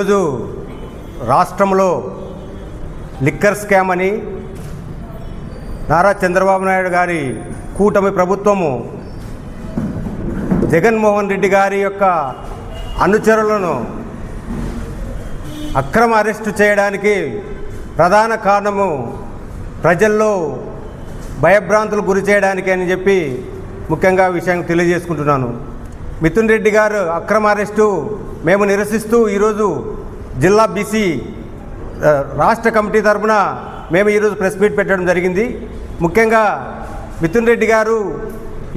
ఈరోజు రాష్ట్రంలో liquor scam అని నారా చంద్రబాబు నాయుడు గారి కూటమి ప్రభుత్వము జగన్మోహన్ రెడ్డి గారి యొక్క అనుచరులను అక్రమ అరెస్టు చేయడానికి ప్రధాన కారణము ప్రజల్లో భయభ్రాంతులు గురి చేయడానికి అని చెప్పి ముఖ్యంగా విషయం తెలియజేసుకుంటున్నాను. మిథున్ రెడ్డి గారు అక్రమ అరెస్టు. మేము నిరసిస్తూ ఈరోజు జిల్లా బీసీ రాష్ట్ర కమిటీ తరఫున మేము ఈరోజు ప్రెస్ మీట్ పెట్టడం జరిగింది. ముఖ్యంగా మిథున్ రెడ్డి గారు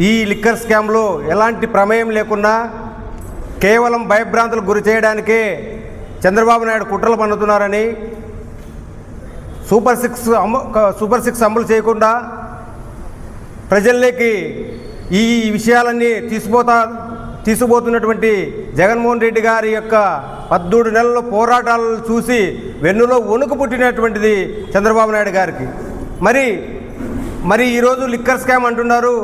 ఈ లిక్కర్ స్కామ్లో ఎలాంటి ప్రమేయం లేకున్నా కేవలం భయభ్రాంతులకు గురి చేయడానికే చంద్రబాబు నాయుడు కుట్రలు పన్నుతున్నారని సూపర్ సిక్స్ అమ సూపర్ సిక్స్ అమలు చేయకుండా ప్రజల్లోకి ఈ విషయాలన్నీ తీసిపోతా తీసుకుపోతున్నటువంటి జగన్మోహన్ రెడ్డి గారి యొక్క పద్దూడు నెలల పోరాటాలను చూసి వెన్నులో వణుకు పుట్టినటువంటిది చంద్రబాబు నాయుడు గారికి. మరి మరి ఈరోజు లిక్కర్ స్కామ్ అంటున్నారు.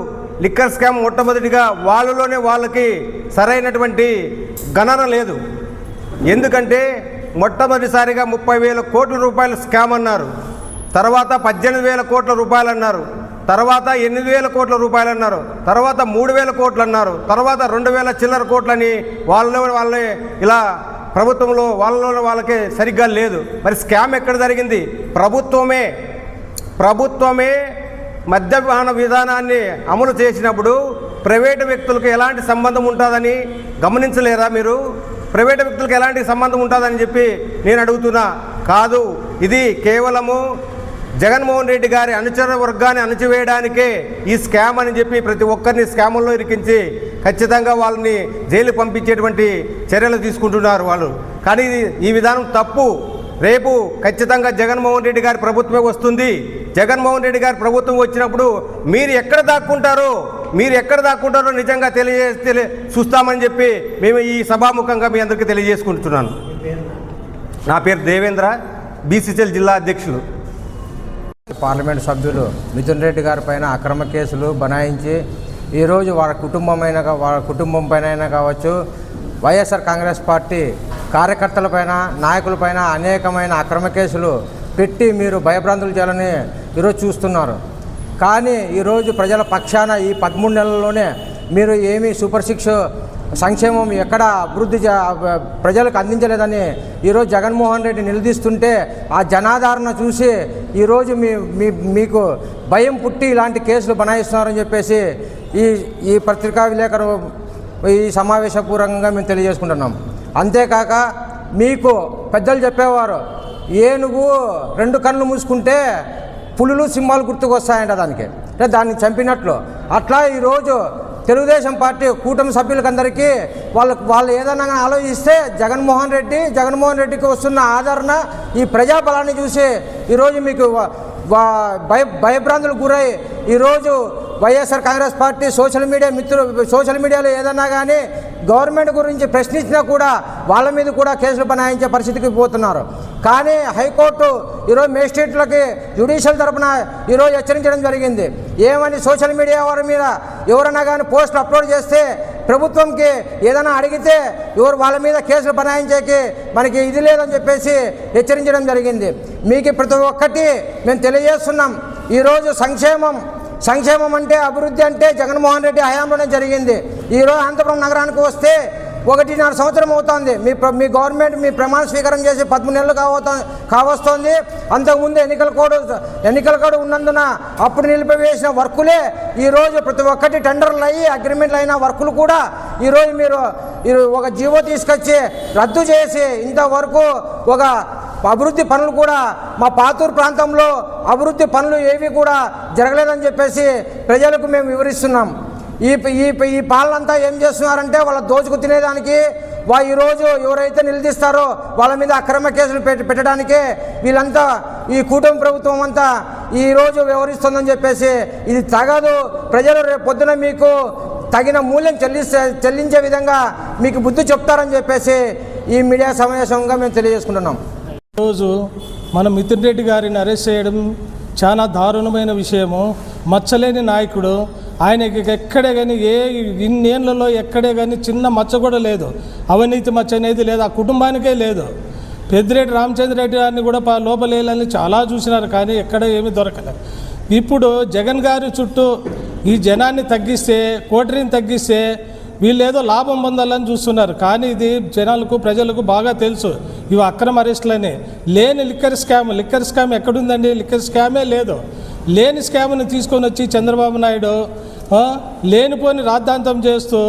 లిక్కర్ స్కామ్ మొట్టమొదటిగా వాళ్ళలోనే వాళ్ళకి సరైనటువంటి గణన లేదు. ఎందుకంటే మొట్టమొదటిసారిగా ముప్పై వేల కోట్ల రూపాయల స్కామ్ అన్నారు. తర్వాత పద్దెనిమిది వేల కోట్ల రూపాయలు అన్నారు. తర్వాత ఎనిమిది వేల కోట్ల రూపాయలు అన్నారు తర్వాత మూడు వేల కోట్లు అన్నారు తర్వాత రెండు వేల చిల్లర కోట్లని వాళ్ళలో వాళ్ళే ఇలా ప్రభుత్వంలో వాళ్ళలో వాళ్ళకే సరిగ్గా లేదు. మరి స్కామ్ ఎక్కడ జరిగింది? ప్రభుత్వమే ప్రభుత్వమే మద్యపాన విధానాన్ని అమలు చేసినప్పుడు ప్రైవేటు వ్యక్తులకు ఎలాంటి సంబంధం ఉంటుందని గమనించలేరా మీరు? ప్రైవేటు వ్యక్తులకు ఎలాంటి సంబంధం ఉంటుందని చెప్పి నేను అడుగుతున్నా. కాదు ఇది కేవలము జగన్మోహన్ రెడ్డి గారి అనుచర వర్గాన్ని అణచివేయడానికే ఈ స్కామ్ అని చెప్పి ప్రతి ఒక్కరిని స్కాముల్లో ఇరికించి ఖచ్చితంగా వాళ్ళని జైలు పంపించేటువంటి చర్యలు తీసుకుంటున్నారు వాళ్ళు. కానీ ఈ విధానం తప్పు. రేపు ఖచ్చితంగా జగన్మోహన్ రెడ్డి గారి ప్రభుత్వమే వస్తుంది. జగన్మోహన్ రెడ్డి గారి ప్రభుత్వం వచ్చినప్పుడు మీరు ఎక్కడ దాక్కుంటారో మీరు ఎక్కడ దాక్కుంటారో నిజంగా తెలియజే చూస్తామని చెప్పి మేము ఈ సభాముఖంగా మీ అందరికీ తెలియజేసుకుంటున్నాను. నా పేరు దేవేంద్ర బీసీసీఎల్ జిల్లా అధ్యక్షులు. పార్లమెంట్ సభ్యులు మిథున్ రెడ్డి గారి పైన అక్రమ కేసులు బనాయించి ఈరోజు వాళ్ళ కుటుంబమైన వాళ్ళ కుటుంబం పైన అయినా కావచ్చు వైఎస్ఆర్ కాంగ్రెస్ పార్టీ కార్యకర్తలపైన నాయకులపైన అనేకమైన అక్రమ కేసులు పెట్టి మీరు భయభ్రాంతులు చేయాలని ఈరోజు చూస్తున్నారు. కానీ ఈరోజు ప్రజల పక్షాన ఈ పదమూడు నెలల్లోనే మీరు ఏమీ సూపర్ సిక్స్ సంక్షేమం ఎక్కడ అభివృద్ధి ప్రజలకు అందించలేదని ఈరోజు జగన్మోహన్ రెడ్డి నిలదీస్తుంటే ఆ జనాదరణ చూసి ఈరోజు మీ మీ మీకు భయం పుట్టి ఇలాంటి కేసులు బనాయిస్తున్నారని చెప్పేసి ఈ ఈ పత్రికా విలేకరు ఈ సమావేశపూర్వకంగా మేము తెలియజేసుకుంటున్నాం. అంతేకాక మీకు పెద్దలు చెప్పేవారు ఏనుగు రెండు కళ్ళు మూసుకుంటే పులులు సింహాలు గుర్తుకు వస్తాయంట దానికి. అంటే దాన్ని చంపినట్లు. అట్లా ఈరోజు తెలుగుదేశం పార్టీ కూటమి సభ్యులకందరికీ వాళ్ళకు వాళ్ళు ఏదైనా కానీ ఆలోచిస్తే జగన్మోహన్ రెడ్డి జగన్మోహన్ రెడ్డికి వస్తున్న ఆదరణ ఈ ప్రజాబలాన్ని చూసి ఈరోజు మీకు భయ భయభ్రాంతులకు గురై ఈరోజు YSR congress party social media మిత్రులు సోషల్ మీడియాలో ఏదన్నా కానీ గవర్నమెంట్ గురించి ప్రశ్నించినా కూడా వాళ్ళ మీద కూడా కేసులు బనాయించే పరిస్థితికి పోతున్నారు. కానీ హైకోర్టు ఈరోజు మేజిస్ట్రేట్లకి జ్యుడిషియల్ తరఫున ఈరోజు హెచ్చరించడం జరిగింది. ఏమని సోషల్ మీడియా వారి మీద ఎవరైనా కానీ పోస్టులు అప్లోడ్ చేస్తే ప్రభుత్వంకి ఏదైనా అడిగితే ఎవరు వాళ్ళ మీద కేసులు బనాయించేకి మనకి ఇది లేదని చెప్పేసి హెచ్చరించడం జరిగింది. మీకు ప్రతి ఒక్కటి మేము తెలియజేస్తున్నాం. ఈరోజు సంక్షేమం సంక్షేమం అంటే అభివృద్ధి అంటే జగన్మోహన్ రెడ్డి హయాంలోనే జరిగింది. ఈరోజు అనంతపురం నగరానికి వస్తే ఒకటిన్నర సంవత్సరం అవుతోంది. మీ మీ గవర్నమెంట్ మీ ప్రమాణ స్వీకారం చేసి పదమూడు నెలలు కావతో కావస్తోంది. అంతకుముందు ఎన్నికల కోడ్ ఎన్నికల కోడ్ ఉన్నందున అప్పుడు నిలిపివేసిన వర్కులే ఈరోజు ప్రతి ఒక్కటి టెండర్లు అయ్యి అగ్రిమెంట్లు అయిన వర్కులు కూడా ఈరోజు మీరు ఈ ఒక జీవో తీసుకొచ్చి రద్దు చేసి ఇంతవరకు ఒక అభివృద్ధి పనులు కూడా మా పాతూరు ప్రాంతంలో అభివృద్ధి పనులు ఏవి కూడా జరగలేదని చెప్పేసి ప్రజలకు మేము వివరిస్తున్నాం. ఈ ఈ ఈ పాలనంతా ఏం చేస్తున్నారంటే వాళ్ళ దోచుకు తినేదానికి వా ఈరోజు ఎవరైతే నిలదీస్తారో వాళ్ళ మీద అక్రమ కేసులు పెట్టి పెట్టడానికే వీళ్ళంతా ఈ కూటమి ప్రభుత్వం అంతా ఈరోజు వ్యవహరిస్తుందని చెప్పేసి ఇది తగదు. ప్రజలు రేపు పొద్దున మీకు తగిన మూల్యం చెల్లిస్తే చెల్లించే విధంగా మీకు బుద్ధి చెప్తారని చెప్పేసి ఈ మీడియా సమావేశంగా మేము తెలియజేసుకుంటున్నాం. రోజు మన మిథున్ రెడ్డి గారిని అరెస్ట్ చేయడం చాలా దారుణమైన విషయము. మచ్చలేని నాయకుడు ఆయనకి ఎక్కడే కానీ ఏ ఇన్నేళ్ళలో ఎక్కడే కానీ చిన్న మచ్చ కూడా లేదు. అవినీతి మచ్చ అనేది లేదు. ఆ కుటుంబానికే లేదు. పెద్దిరెడ్డి రామచంద్రరెడ్డి గారిని కూడా లోపలేయాలని చాలా చూసినారు కానీ ఎక్కడ ఏమీ దొరకలేదు. ఇప్పుడు జగన్ గారి చుట్టూ ఈ జనాన్ని తగ్గిస్తే కోటరీని తగ్గిస్తే వీళ్ళు ఏదో లాభం పొందాలని చూస్తున్నారు. కానీ ఇది జనాలకు ప్రజలకు బాగా తెలుసు. ఇవి అక్రమ అరెస్టులని. లేని లిక్కర్ స్కామ్ లిక్కర్ స్కామ్ ఎక్కడుందండి? లిక్కర్ స్కామే లేదు. లేని స్కామ్ని తీసుకొని వచ్చి చంద్రబాబు నాయుడు లేనిపోని రాద్ధాంతం చేస్తూ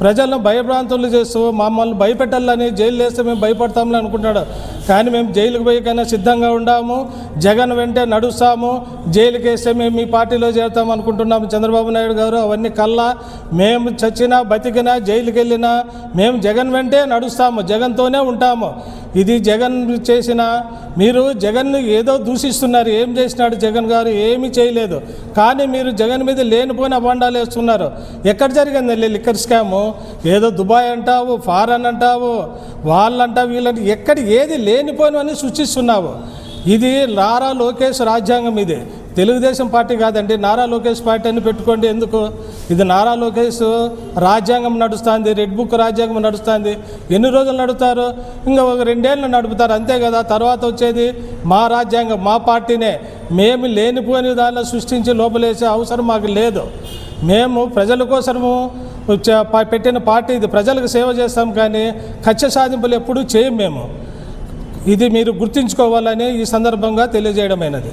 ప్రజలను భయభ్రాంతులు చేస్తూ మమ్మల్ని భయపెట్టాలని జైలు వేస్తే మేము భయపడతామని అనుకుంటాడు కానీ మేము జైలుకు పోయేకైనా సిద్ధంగా ఉండాము జగన్ వెంటే నడుస్తాము జైలుకి వేస్తే మేము మీ పార్టీలో చేరుతాం అనుకుంటున్నాము చంద్రబాబు నాయుడు గారు. అవన్నీ కల్లా మేము చచ్చినా బతికినా జైలుకి వెళ్ళినా మేము జగన్ వెంటే నడుస్తాము జగన్తోనే ఉంటాము. ఇది జగన్ చేసిన మీరు జగన్ను ఏదో దూషిస్తున్నారు ఏం చేసినాడు జగన్ గారు ఏమీ చేయలేదు. కానీ మీరు జగన్ మీద లేనిపోయిన అభాండాలు వేస్తున్నారు. ఎక్కడ జరిగింది లిక్కర్ స్కాము? ఏదో దుబాయ్ అంటావు ఫారెన్ అంటావు వాళ్ళంటావు వీళ్ళంట ఎక్కడ ఏది లేనిపోయినవని సృష్టిస్తున్నావు. ఇది నారా లోకేష్ రాజ్యాంగం ఇది. తెలుగుదేశం పార్టీ కాదండి నారా లోకేష్ పార్టీ అని పెట్టుకోండి. ఎందుకు? ఇది నారా లోకేష్ రాజ్యాంగం నడుస్తుంది రెడ్ బుక్ రాజ్యాంగం నడుస్తుంది. ఎన్ని రోజులు నడుపుతారు ఇంకా ఒక రెండేళ్ళు నడుపుతారు అంతే కదా? తర్వాత వచ్చేది మా రాజ్యాంగం మా పార్టీనే. మేము లేనిపోని దానిలో సృష్టించి లోపలేసే అవసరం మాకు లేదు. మేము ప్రజల కోసము పెట్టిన పార్టీ ఇది. ప్రజలకు సేవ చేస్తాం కానీ కక్ష సాధింపులు ఎప్పుడూ చేయం మేము. ఇది మీరు గుర్తుంచుకోవాలని ఈ సందర్భంగా తెలియజేయడమైనది.